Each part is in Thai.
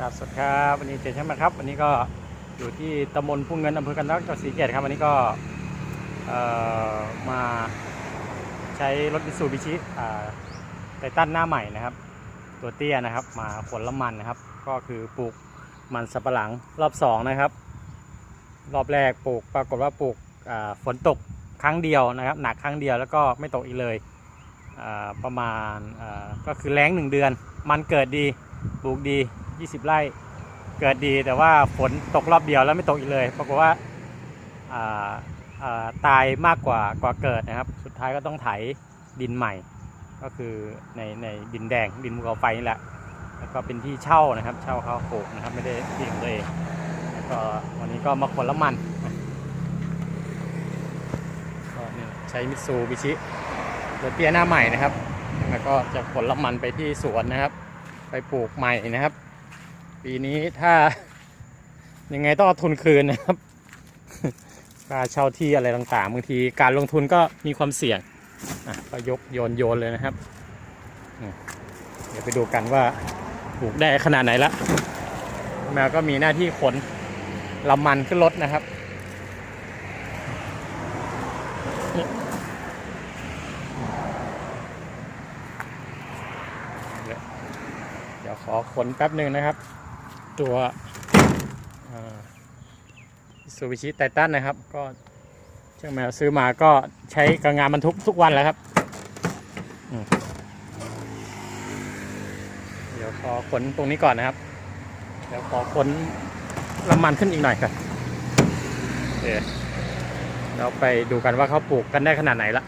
ครับสวัสดีครับวันนี้เจอใช่ไหมครับ วันนี้ก็อยู่ที่ตำบลพุ่งเงินอำเภอกันตักจังหวัดศรีเกษครับวันนี้ก็มาใช้รถมิสูบิชิไททันหน้าใหม่นะครับ ตัวเตี้ยนะครับ มาขนละมันนะครับ ก็คือปลูกมันสับปะหลังรอบสองนะครับ รอบแรกปลูกปรากฏว่าปลูกฝนตกครั้งเดียวนะครับ หนักครั้งเดียวแล้วก็ไม่ตกอีกเลยประมาณก็คือแล้งหนึ่งเดือน มันเกิดดีปลูกดี 20 ไร่เกิดดีแต่ว่าฝนตกรอบเดียวแล้วไม่ตกอีกเลยปรากฏว่าาาตายมากกว่ากว่าเกิดนะครับ สุดท้ายก็ต้องไถดินใหม่ ก็คือในในดินแดงดินภูเขาไฟนี่แหละแล้วก็เป็นที่เช่านะครับ เช่าเขาปลูกนะครับไม่ได้ที่ของตัวเองแล้วก็วันนี้ก็มาขนละมันก็เนี่ยใช้มิซูบิชิรถเตี้ยหน้าใหม่นะครับแล้วก็จะขนละมันไปที่สวนนะครับ ไปปลูกใหม่นะครับ ปีนี้ถ้า ยังไงต้องเอาทุนคืนนะครับค่าเช่าที่อะไรต่างๆบางทีการลงทุนก็มีความเสี่ยงอะก็ยกโยนโยนเลยนะครับ เดี๋ยวไปดูกันว่าปลูกได้ขนาดไหนละแมวก็มีหน้าที่ขนลำมันขึ้นรถนะครับเดี๋ยวขอขนแป๊บหนึ่งนะครับ ตัวซูบิชิไททันนะครับ ก็เช่าแมวซื้อมาก็ใช้กับงานบรรทุกทุกวันแล้วครับ เดี๋ยวขอขนตรงนี้ก่อนนะครับ เดี๋ยวขอขนน้ำมันขึ้นอีกหน่อยครับโอเคเราไปดูกันว่าเขาปลูกกันได้ขนาดไหนละ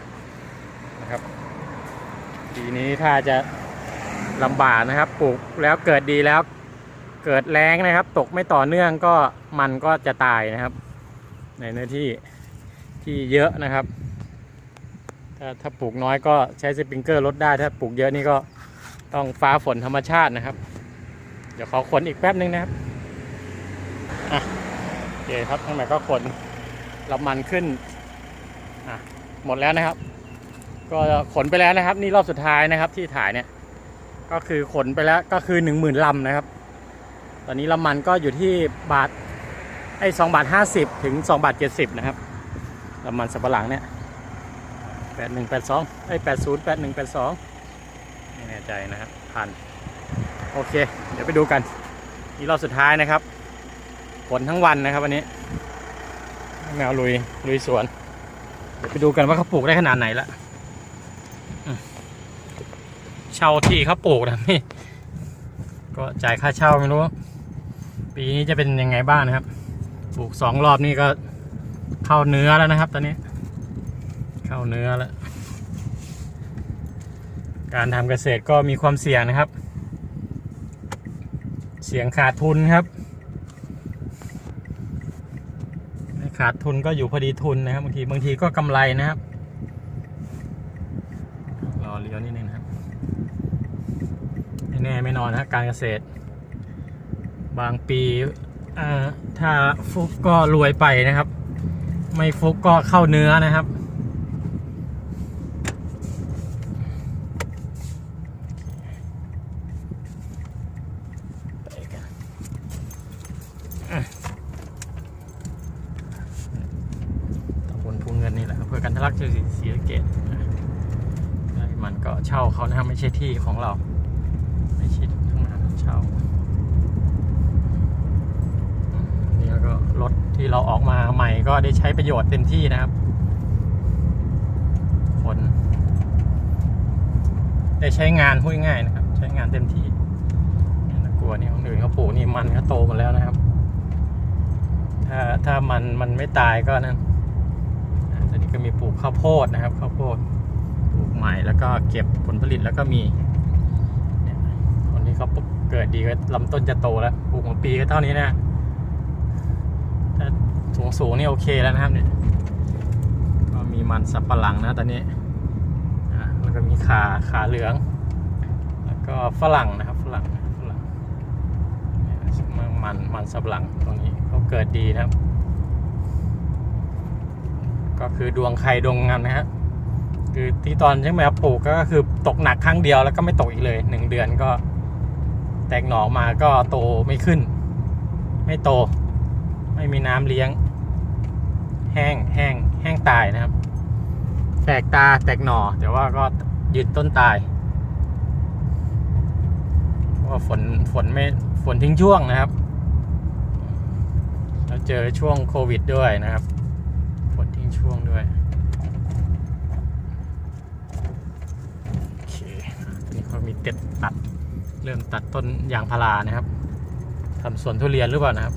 นะครับปีนี้ถ้าจะลำบากนะครับ ปลูกแล้วเกิดดีแล้ว เกิดแรงนะครับ ตกไม่ต่อเนื่องก็มันก็จะตายนะครับ ในเนื้อที่ที่เยอะนะครับ ถ้าถ้าปลูกน้อยก็ใช้สปริงเกอร์ลดได้ ถ้าปลูกเยอะนี่ก็ต้องฟ้าฝนธรรมชาตินะครับ เดี๋ยวขอขนอีกแป๊บนึงนะครับอะโอเคครับทั้งหมดก็ขนลำมันขึ้นอะหมดแล้วนะครับ ก็ขนไปแล้วนะครับ นี่รอบสุดท้ายนะครับที่ถ่ายเนี่ยก็คือขนไปแล้วก็คือหนึ่งหมื่นลำนะครับ ตอนนี้ลำมันก็อยู่ที่บาทไอ้สองบาทห้าสิบถึงสองบาทเจ็ดสิบนะครับลำมันสับปะหลังเนี่ยแปดหนึ่งแปดสองไอ้แปดศูนย์แปดหนึ่งแปดสองไม่แน่ใจนะครับพันโอเค เดี๋ยวไปดูกันนี่รอบสุดท้ายนะครับขนทั้งวันนะครับวันนี้ แมวลุยลุยสวน เดี๋ยวไปดูกันว่าเขาปลูกได้ขนาดไหนละเช่าที่เขาปลูกนะนี่ก็จ่ายค่าเช่าไม่รู้ ปีนี้จะเป็นยังไงบ้างนะครับ ปลูกสองรอบนี่ก็เข้าเนื้อแล้วนะครับ ตอนนี้ เข้าเนื้อแล้ว การทำเกษตรก็มีความเสี่ยงนะครับ เสี่ยงขาดทุนครับ ขาดทุนก็อยู่พอดีทุนนะครับบางทีบางทีก็กำไรนะครับรอเลี้ยวนิดนึงนะครับแน่ไม่นอนนะการเกษตร บางปีถ้าฟุกก็รวยไปนะครับ ไม่ฟุกก็เข้าเนื้อนะครับไปกันอะบลทุ่งเงินนี่แหละอำเภอกันทะลักจังหวัดศรีสะเกษได้มันก็เช่าเขานะครับไม่ใช่ที่ของเรา ไม่ใช่ทั้งนั้นเช่าอืมนี่แล้วก็รถ ที่เราออกมาใหม่ก็ได้ใช้ประโยชน์เต็มที่นะครับขนได้ใช้งานพูดง่ายๆนะครับ ใช้งานเต็มที่น่ากลัวนี่ของอื่นเขาปลูกนี่มันเขาโตหมดแล้วนะครับ ถ้าถ้ามันมันไม่ตายก็นั่นตอนนี้ก็มีปลูกข้าวโพดนะครับข้าวโพดปลูกใหม่แล้วก็เก็บผลผลิตแล้วก็มีคนที่เขาเกิดดีก็ลำต้นจะโตแล้วปลูกของปีก็เท่านี้นะ ถ้าสูงสูงนี่โอเคแล้วนะครับเนี่ยก็มีมันสับปะหลังนะตอนนี้แล้วก็มีขาขาเหลือง แล้วก็ฝรั่งนะครับฝรั่งฝรั่งเนี่ยมันมันสับปะหลังตรงนี้เขาเกิดดีนะครับ ก็คือดวงใครดวงมันนะฮะคือที่ตอนช่างแมวปลูกก็คือตกหนักครั้งเดียวแล้วก็ไม่ตกอีกเลยหนึ่งเดือนก็แตกหน่อมาก็โตไม่ขึ้น ไม่โต ไม่มีน้ำเลี้ยง แห้งแห้งแห้งตายนะครับ แตกตาแตกหน่อแต่ว่าก็ยืนต้นตายเพราะว่าฝนฝนไม่ฝนทิ้งช่วงนะครับแล้วเจอช่วงโควิดด้วยนะครับฝนทิ้งช่วงด้วยโอเคนี้เขามีเต็ดตัดเริ่มตัดต้นยางพารานะครับทำสวนทุเรียนหรือเปล่านะครับ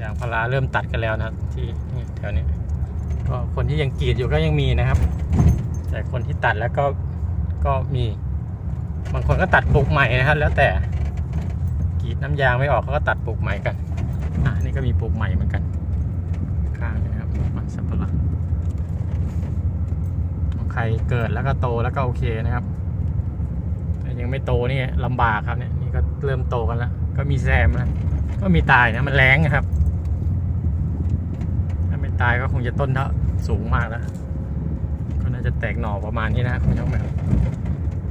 ยางพาราเริ่มตัดกันแล้วนะครับ ที่นี่แถวนี้ก็คนที่ยังกรีดอยู่ก็ยังมีนะครับ แต่คนที่ตัดแล้วก็ก็มีบางคนก็ตัดปลูกใหม่นะครับ แล้วแต่กรีดน้ำยางไม่ออกเขาก็ตัดปลูกใหม่กันอะนี่ก็มีปลูกใหม่เหมือนกัน ข้างนะครับมันสับปะหลังใครเกิดแล้วก็โตแล้วก็โอเคนะครับยังไม่โตนี่ลำบากครับเนี่ยนี่ก็เริ่มโตกันแล้ว ก็มีแซมนะก็มีตายนะมันแรงนะครับ ตายก็คงจะต้นเท่าสูงมากแล้ว ก็น่าจะแตกหน่อประมาณนี้นะครับคุณช่องแมว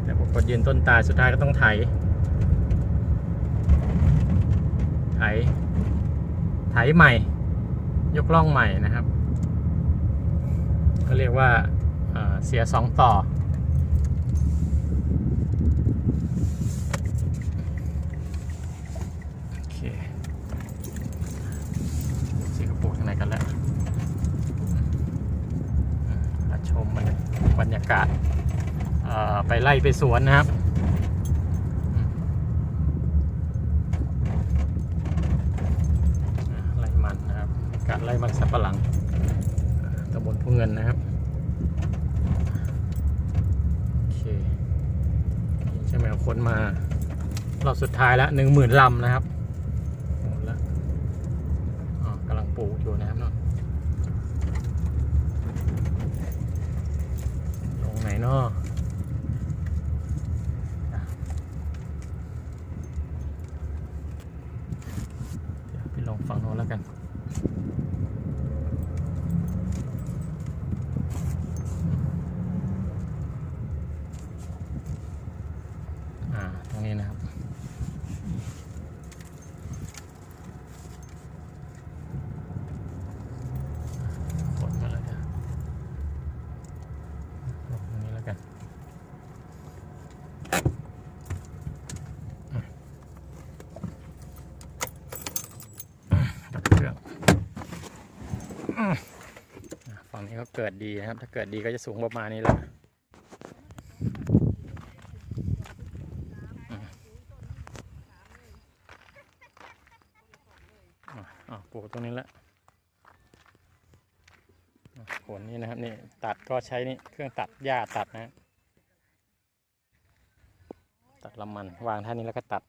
แต่ผมกดยืนต้นตายสุดท้ายก็ต้องไถ ไถ ไถใหม่ ยกล่องใหม่นะครับ ก็เรียกว่าเสียสองต่อเคสิกระปุกทางไหนกันแล้วอืมมาชมบรรยบ รรยากาศไปไล่ไปสวนนะครับไล่มันนะครับ กาศไล่มันสับปะหลังตำบลผู้เงินนะครับโอเคใช่ไหมคนมารอบสุดท้ายแล้วหนึ่งหมื่นลำนะครับ หมดแล้วอ๋อกำลังปลูกอยู่นะครับเนาะลงไหน เนาะไปลองฝั่งโน้นแล้วกันอ่าตรงนี้นะครับ กดมาแล้วกันลงตรงนี้แล้วกันอะดับเครื่องอะ ฝั่งนี้ก็เกิดดีนะครับ ถ้าเกิดดีก็จะสูงประมาณนี้และอะอะอะปลูกตรงนี้แล้วผลนี่นะครับนี่ตัดก็ใช้นี่เครื่องตัดหญ้าตัดนะ ตัดลำมันวางท่านี้แล้วก็ตัด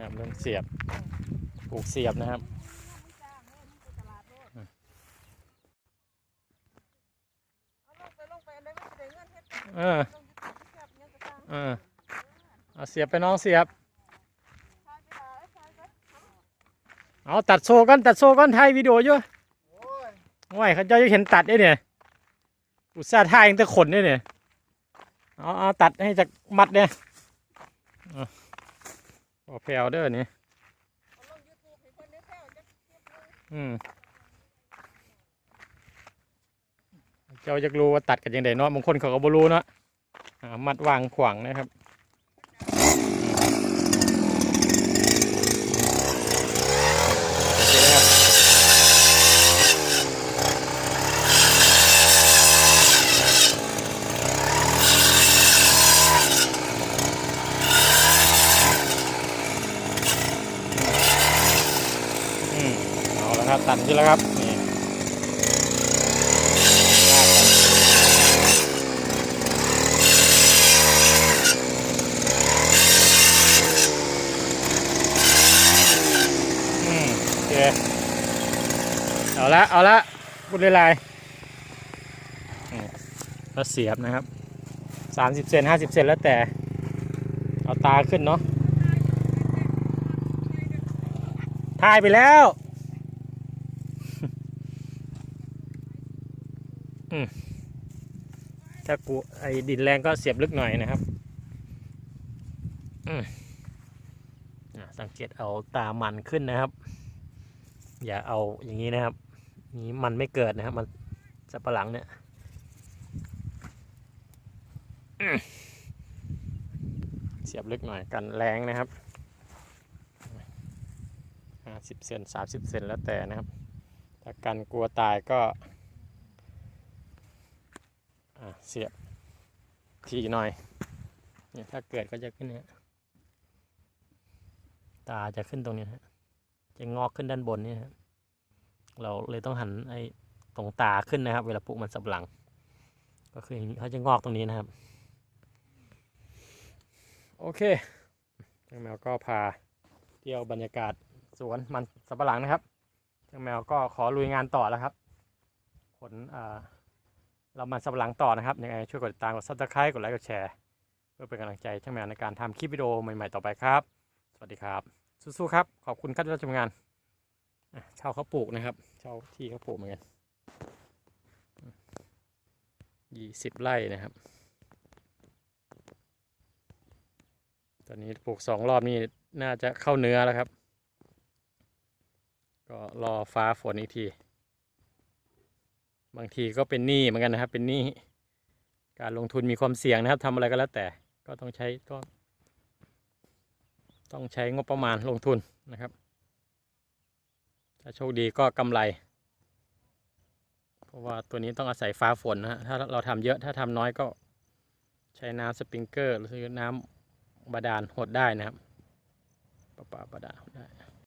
อะ เริ่มเสียบปลูกเสียบนะครับเออเออเอาเสียบไปน้องเสียบ เอาตัดโซ่กันตัดโซ่กันถ่ายวิดีโออยู่โอ้ยเขาเจ้าจะเห็นตัดได้เนี่ย อุตส่าห์ถ่ายตั้งแต่ขนเนี่ยเนี่ย เอาเอาตัดให้จากมัดเนี่ย บอแพวเด้อนี่อืมเจ้าจะรู้ว่าตัดกันยังไงเนาะบางคนเขาก็บ่รู้เนาะมัดวางขวางนะครับโอเคนะครับอืม เอาแล้วครับตัดที่แล้วครับนี่ลากไปอืมโอเคเอาละเอาละพูดเลยลายอืมแล้วเสียบนะครับสามสิบเซนห้าสิบเซนแล้วแต่ เอาตาขึ้นเนาะถ่ายไปแล้ว อืม ถ้ากูไอ้ดินแรงก็เสียบลึกหน่อยนะครับสังเกตเอาตามันขึ้นนะครับ อย่าเอาอย่างนี้นะครับ นี้มันไม่เกิดนะครับ มันสับปะหลังเนี่ยเสียบลึกหน่อยกันแรงนะครับห้าสิบเซนสามสิบเซนแล้วแต่นะครับ ถ้ากันกลัวตายก็ เสียบทีหน่อยเนี่ยถ้าเกิดก็จะขึ้นเนี่ยตาจะขึ้นตรงนี้ฮะจะงอกขึ้นด้านบนนี่นะครับเราเลยต้องหันไอ้ตรงตาขึ้นนะครับ เวลาปลูกมันสับหลัง ก็คืออย่างนี้เขาจะงอกตรงนี้นะครับ โอเคช่างแมวก็พาเที่ยวบรรยากาศสวนมันสับปะหลังนะครับช่างแมวก็ขอลุยงานต่อแล้วครับ ผลอ่า เรามันสับหลังต่อนะครับยังไงช่วยกดติดตามกดซับสไครต์กดไลค์กดแชร์เพื่อเป็นกำลังใจช่างแมวในการทำคลิปวิดีโอใหม่ๆต่อไปครับ สวัสดีครับ สู้ๆครับ ขอบคุณครับที่รับชมงานเช่าเขาปลูกนะครับเช่าที่เขาปลูกเหมือนกันยี่สิบไร่นะครับ ตอนนี้ปลูกสองรอบนี่น่าจะเข้าเนื้อแล้วครับ ก็รอฟ้าฝนอีกที บางทีก็เป็นหนี้เหมือนกันนะครับ เป็นหนี้การลงทุนมีความเสี่ยงนะครับทำอะไรก็แล้วแต่ก็ต้องใช้ก็ต้องใช้งบประมาณลงทุนนะครับ ถ้าโชคดีก็กำไร เพราะว่าตัวนี้ต้องอาศัยฟ้าฝนนะฮะถ้าเราทำเยอะถ้าทำน้อยก็ใช้น้ำสปริงเกอร์ หรือน้ำบาดาลหดได้นะครับประปาบาดาลได้